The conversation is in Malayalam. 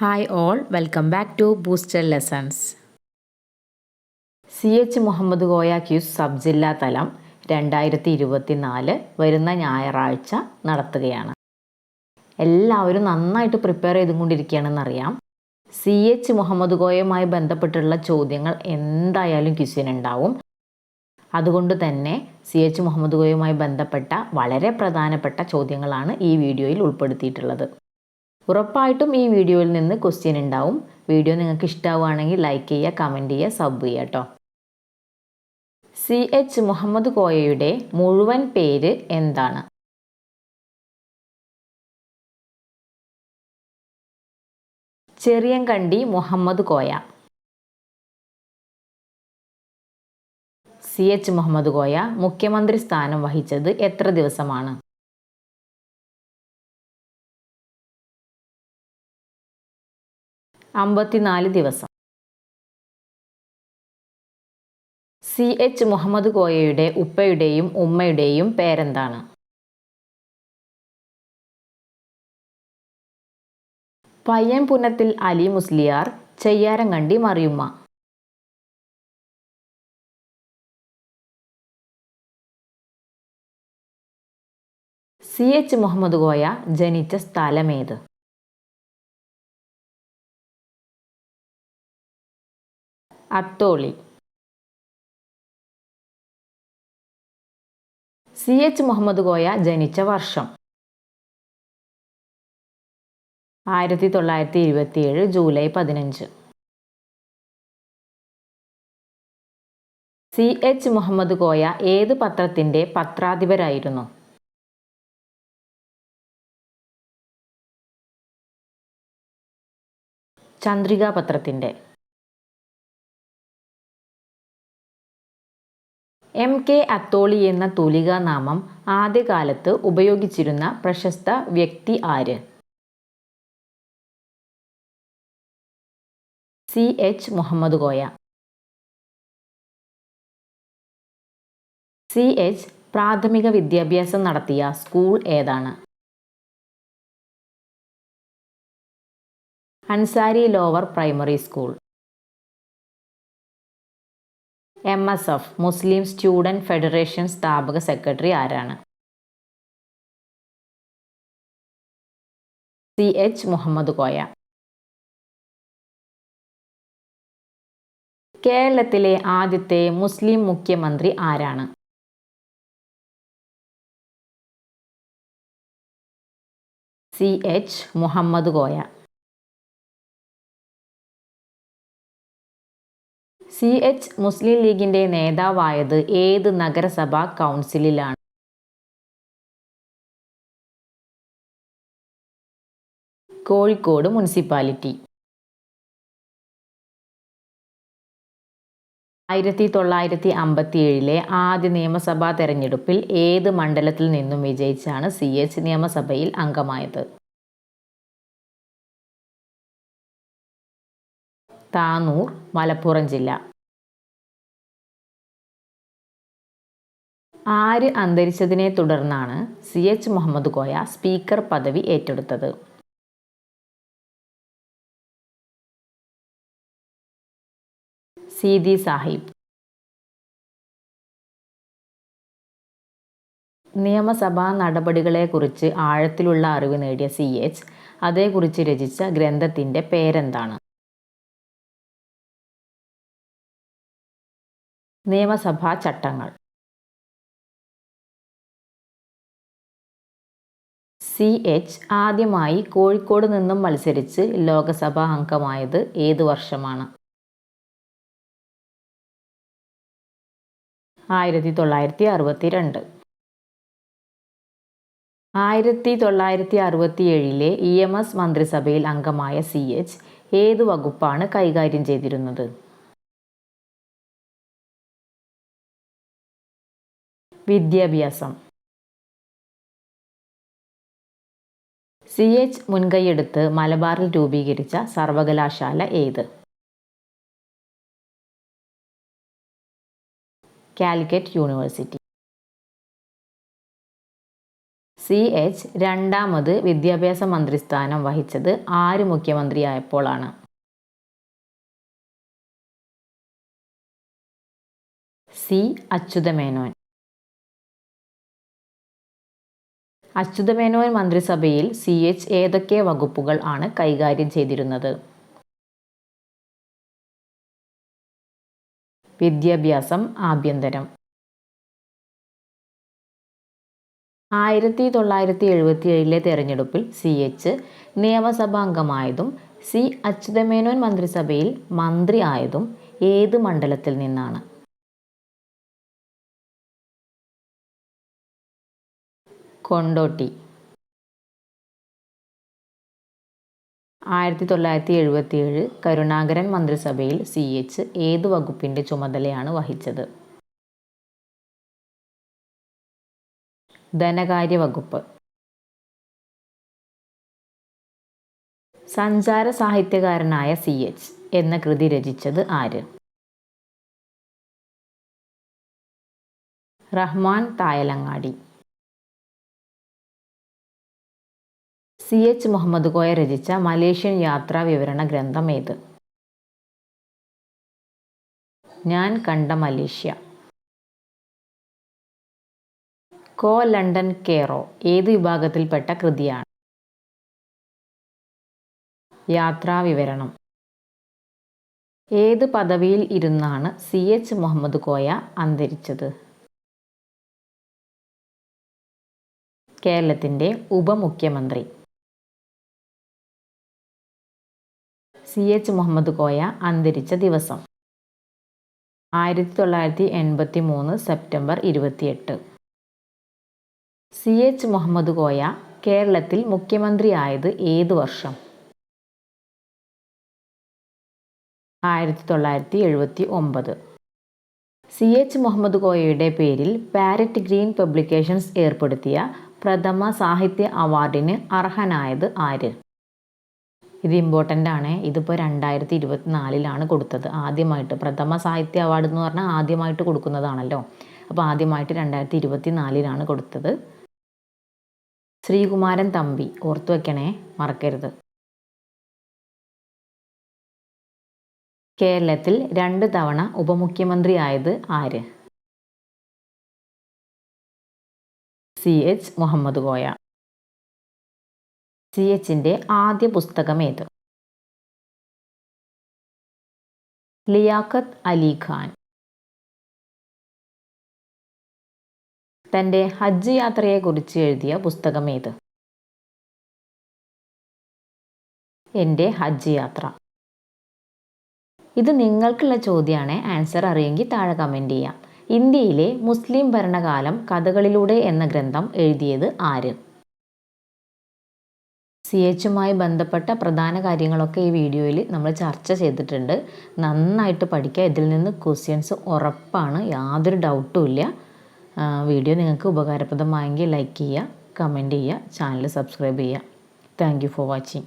Hi all welcome back to booster lessons C H Muhammad Koya quiz sub ജില്ലാ തലം രണ്ടായിരത്തി ഇരുപത്തി നാല് വരുന്ന ഞായറാഴ്ച നടത്തുകയാണ്. എല്ലാവരും നന്നായിട്ട് പ്രിപ്പയർ ചെയ്തുകൊണ്ടിരിക്കുകയാണെന്നറിയാം. സി എച്ച് മുഹമ്മദ് കോയയുമായി ബന്ധപ്പെട്ടുള്ള ചോദ്യങ്ങൾ എന്തായാലും ക്യൂസിനുണ്ടാവും അതുകൊണ്ട് തന്നെ സി എച്ച് മുഹമ്മദ് കോയുമായി ബന്ധപ്പെട്ട വളരെ പ്രധാനപ്പെട്ട ചോദ്യങ്ങളാണ് ഈ വീഡിയോയിൽ ഉൾപ്പെടുത്തിയിട്ടുള്ളത്. ഉറപ്പായിട്ടും ഈ വീഡിയോയിൽ നിന്ന് ക്വസ്റ്റ്യൻ ഉണ്ടാവും. വീഡിയോ നിങ്ങൾക്ക് ഇഷ്ടമാവുകയാണെങ്കിൽ ലൈക്ക് ചെയ്യുക കമന്റ് ചെയ്യുക സബ് ചെയ്യുക കേട്ടോ സി എച്ച് മുഹമ്മദ് കോയയുടെ മുഴുവൻ പേര് എന്താണ്? ചെറിയങ്കണ്ടി മുഹമ്മദ് കോയ. സി എച്ച് മുഹമ്മദ് കോയ മുഖ്യമന്ത്രി സ്ഥാനം വഹിച്ചത് എത്ര ദിവസമാണ്? അമ്പത്തിനാല് ദിവസം. സി എച്ച് മുഹമ്മദ് കോയയുടെ ഉപ്പയുടെയും ഉമ്മയുടെയും പേരെന്താണ്? പയ്യൻപുനത്തിൽ അലി മുസ്ലിയാർ ചെയ്യാരങ്കണ്ടി മറിയുമ്മ. സി എച്ച് മുഹമ്മദ് കോയ ജനിച്ച സ്ഥലമേത്? അത്തോളി. സി എച്ച് മുഹമ്മദ് കോയ ജനിച്ച വർഷം. ആയിരത്തി തൊള്ളായിരത്തി ഇരുപത്തിയേഴ് ജൂലൈ പതിനഞ്ച്. സി എച്ച് മുഹമ്മദ് കോയ ഏത് പത്രത്തിന്റെ പത്രാധിപരായിരുന്നു? ചന്ദ്രിക പത്രത്തിന്റെ. എം കെ അത്തോളി എന്ന തൂലികാനാമം ആദ്യകാലത്ത് ഉപയോഗിച്ചിരുന്ന പ്രശസ്ത വ്യക്തി ആര്? C H Muhammad Koya. C H പ്രാഥമിക വിദ്യാഭ്യാസം നടത്തിയ സ്കൂൾ ഏതാണ്? Ansari lower primary school. M S F Muslim student federation സ്ഥാപക സെക്രട്ടറി ആരാണ്? C H Muhammad Koya. കേരളത്തിലെ ആദ്യത്തെ മുസ്ലിം മുഖ്യമന്ത്രി ആരാണ്? C H Muhammad Koya. C H Muslim ലീഗിന്റെ നേതാവായത് ഏത് നഗരസഭാ കൗൺസിലിലാണ്? കോഴിക്കോട് മുനിസിപ്പാലിറ്റി. ആയിരത്തി തൊള്ളായിരത്തി അമ്പത്തി ഏഴിലെ ആദ്യ നിയമസഭാ തെരഞ്ഞെടുപ്പിൽ ഏത് മണ്ഡലത്തിൽ നിന്നും വിജയിച്ചാണ് സി എച്ച് നിയമസഭയിൽ അംഗമായത്? താനൂർ മലപ്പുറം ജില്ല. ആര് അന്തരിച്ചതിനെ തുടർന്നാണ് C H Muhammad Koya speaker പദവി ഏറ്റെടുത്തത്. സീതി സാഹിബ്. നിയമസഭാ നടപടികളെക്കുറിച്ച് ആഴത്തിലുള്ള അറിവ് നേടിയ സി എച്ച് അതേക്കുറിച്ച് രചിച്ച ഗ്രന്ഥത്തിന്റെ പേരെന്താണ്? നിയമസഭാ ചട്ടങ്ങൾ. സി എച്ച് ആദ്യമായി കോഴിക്കോട് നിന്നും മത്സരിച്ച് ലോകസഭാ അംഗമായത് ഏതു വർഷമാണ്? ആയിരത്തി തൊള്ളായിരത്തി അറുപത്തി രണ്ട് ആയിരത്തി തൊള്ളായിരത്തി അറുപത്തി ഏഴിലെ ഇ എം എസ് മന്ത്രിസഭയിൽ അംഗമായ സി എച്ച് ഏത് വകുപ്പാണ് കൈകാര്യം ചെയ്തിരുന്നത്? വിദ്യാഭ്യാസം. സി എച്ച് മുൻകൈയെടുത്ത് മലബാറിൽ രൂപീകരിച്ച സർവകലാശാല ഏത്? കാലിക്കറ്റ് യൂണിവേഴ്സിറ്റി. സി എച്ച് രണ്ടാമത് വിദ്യാഭ്യാസ മന്ത്രിസ്ഥാനം വഹിച്ചത് ആര് മുഖ്യമന്ത്രിയായപ്പോഴാണ് സി അച്യുതമേനോൻ. അച്യുതമേനോൻ മന്ത്രിസഭയിൽ സി എച്ച് ഏതൊക്കെ വകുപ്പുകൾ ആണ് കൈകാര്യം ചെയ്തിരുന്നത്? വിദ്യാഭ്യാസം ആഭ്യന്തരം. ആയിരത്തി തൊള്ളായിരത്തി എഴുപത്തി ഏഴിലെ തെരഞ്ഞെടുപ്പിൽ സി എച്ച് നിയമസഭാംഗമായതും സി അച്യുതമേനോൻ മന്ത്രിസഭയിൽ മന്ത്രി ആയതും ഏത് മണ്ഡലത്തിൽ നിന്നാണ്? കൊണ്ടോട്ടി. ആയിരത്തി തൊള്ളായിരത്തി എഴുപത്തി ഏഴ് കരുണാകരൻ മന്ത്രിസഭയിൽ സി എച്ച് ഏത് വകുപ്പിന്റെ ചുമതലയാണ് വഹിച്ചത്? ധനകാര്യ വകുപ്പ്. സഞ്ചാര സാഹിത്യകാരനായ സി എച്ച് എന്ന കൃതി രചിച്ചത് ആര്? റഹ്മാൻ തായലങ്ങാടി. സി എച്ച് മുഹമ്മദ് കോയ രചിച്ച മലേഷ്യൻ യാത്രാ വിവരണ ഗ്രന്ഥം ഏത്? ഞാൻ കണ്ട മലേഷ്യ. കോ ലണ്ടൻ കേറോ ഏത് വിഭാഗത്തിൽപ്പെട്ട കൃതിയാണ്? യാത്രാ വിവരണം. ഏത് പദവിയിൽ ഇരുന്നാണ് സി എച്ച് മുഹമ്മദ് കോയ അന്തരിച്ചത്? കേരളത്തിന്റെ ഉപമുഖ്യമന്ത്രി. സി എച്ച് മുഹമ്മദ് കോയ അന്തരിച്ച ദിവസം. ആയിരത്തി തൊള്ളായിരത്തി എൺപത്തി മൂന്ന് സെപ്റ്റംബർ ഇരുപത്തിയെട്ട്. സി എച്ച് മുഹമ്മദ് കോയ കേരളത്തിൽ മുഖ്യമന്ത്രിയായത് ഏത് വർഷം? ആയിരത്തി തൊള്ളായിരത്തി എഴുപത്തി ഒമ്പത് സി എച്ച് മുഹമ്മദ് കോയയുടെ പേരിൽ പാരറ്റ് ഗ്രീൻ പബ്ലിക്കേഷൻസ് ഏർപ്പെടുത്തിയ പ്രഥമ സാഹിത്യ അവാർഡിന് അർഹനായത് ആര്? ഇത് ഇമ്പോർട്ടന്റ് ആണ്. ഇതിപ്പോൾ രണ്ടായിരത്തി ഇരുപത്തിനാലിലാണ് കൊടുത്തത്. ആദ്യമായിട്ട് പ്രഥമ സാഹിത്യ അവാർഡ് എന്ന് പറഞ്ഞാൽ ആദ്യമായിട്ട് കൊടുക്കുന്നതാണല്ലോ. അപ്പോൾ ആദ്യമായിട്ട് രണ്ടായിരത്തി ഇരുപത്തി നാലിലാണ് കൊടുത്തത്. ശ്രീകുമാരൻ തമ്പി ഓർത്തു വയ്ക്കണേ മറക്കരുത്. കേരളത്തിൽ രണ്ട് തവണ ഉപമുഖ്യമന്ത്രി ഉപമുഖ്യമന്ത്രിയായത് ആര്? C. H. Muhammad Koya C എച്ചിന്റെ ആദ്യ പുസ്തകം ഏത്? ലിയാഖത്ത് അലി ഖാൻ. തന്റെ ഹജ്ജ് യാത്രയെക്കുറിച്ച് എഴുതിയ പുസ്തകം ഏത്? എന്റെ ഹജ്ജ് യാത്ര. ഇത് നിങ്ങൾക്കുള്ള ചോദ്യമാണ്. ആൻസർ അറിയെങ്കിൽ താഴെ കമന്റ് ചെയ്യാം. ഇന്ത്യയിലെ മുസ്ലിം ഭരണകാലം കഥകളിലൂടെ എന്ന ഗ്രന്ഥം എഴുതിയത് ആര്? സി എച്ചുമായി ബന്ധപ്പെട്ട പ്രധാന കാര്യങ്ങളൊക്കെ ഈ വീഡിയോയിൽ നമ്മൾ ചർച്ച ചെയ്തിട്ടുണ്ട്. നന്നായിട്ട് പഠിക്കുക. ഇതിൽ നിന്ന് ക്വസ്റ്റ്യൻസ് ഉറപ്പാണ്. യാതൊരു ഡൗട്ടും ഇല്ല. വീഡിയോ നിങ്ങൾക്ക് ഉപകാരപ്രദമായെങ്കിൽ ലൈക്ക് ചെയ്യുക കമന്റ് ചെയ്യുക ചാനൽ സബ്സ്ക്രൈബ് ചെയ്യുക. Thank for watching